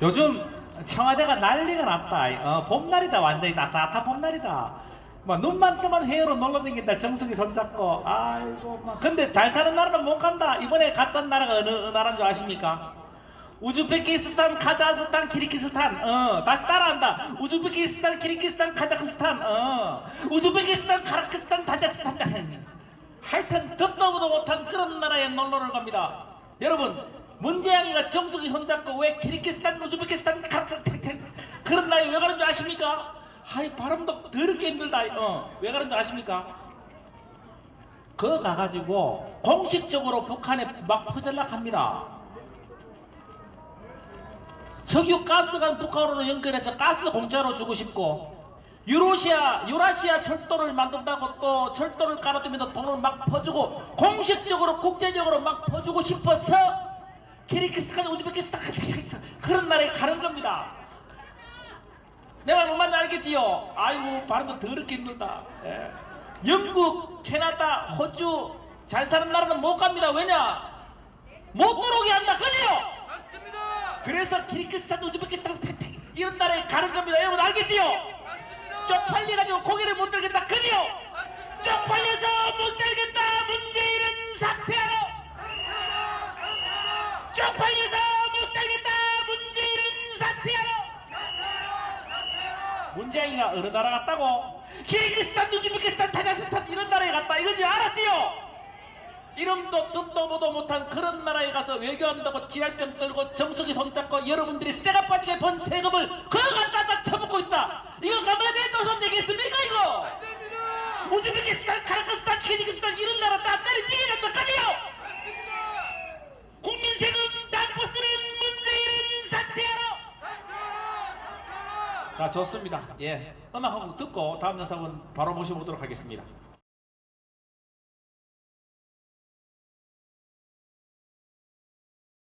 요즘 청와대가 난리가 났다. 어, 봄날이다 완전히 따뜻한 봄날이다. 뭐 눈만 뜨면 해외로 놀러 다닌다. 정수기 손잡고. 아이고 막. 근데 잘 사는 나라는 못 간다. 이번에 갔던 나라가 어느, 어느 나라인 줄 아십니까? 우즈베키스탄, 카자흐스탄, 키르기스탄. 어, 다시 따라한다. 우즈베키스탄, 키르기스탄, 카자흐스탄. 어, 우즈베키스탄, 카라크스탄, 타자스탄. 하여튼 듣도 보도 못한 그런 나라에 놀러를 갑니다. 여러분 문재양이가 정수기 손잡고 왜 키르기스탄, 우즈베키스탄, 그런 나라에 왜 가는 줄 아십니까? 아이 발음도 더럽게 힘들다. 어, 왜 가는 줄 아십니까? 그거 가가지고 공식적으로 북한에 막 퍼질락합니다. 석유 가스가 북한으로 연결해서 가스 공짜로 주고 싶고 유로시아 유라시아 철도를 만든다고 또 철도를 깔아두면서 돈을 막 퍼주고 공식적으로 국제적으로 막 퍼주고 싶어서 키르기스탄 우즈베키스탄 그런 나라에 가는 겁니다. 내가 뭔 말인지 알겠지요? 아이고 발음도 더럽게 힘들다. 예. 영국, 캐나다, 호주 잘 사는 나라는 못 갑니다. 왜냐? 못 들어오게 한다. 그래요? 맞습니다. 그래서 키르기스탄, 우즈베키스탄 이런 나라에 가는 겁니다. 여러분 알겠지요? 맞습니다. 쪽팔려가지고 고개를 못 들겠다. 그지요? 쪽팔려서 못 살겠다. 문재인은. 사퇴하라. 문재인이가 어느 나라 갔다고? 키르기스탄, 우즈베키스탄, 타자스탄 이런 나라에 갔다. 이거지 알았지요? 이름도 듣도 보도 못한 그런 나라에 가서 외교한다고 지랄병 떨고 정수기 손잡고 여러분들이 쇠가 빠지게 번 세금을 그거 갖다 다 쳐먹고 있다. 이거 가만히 둬서 되겠습니까 이거? 우즈베키스탄, 카자흐스탄, 키르기스탄 이런 나라 다 때려치게 된다까지요. 자 좋습니다. 예, 음악 한곡 듣고 다음 영상은 바로 모셔보도록 하겠습니다.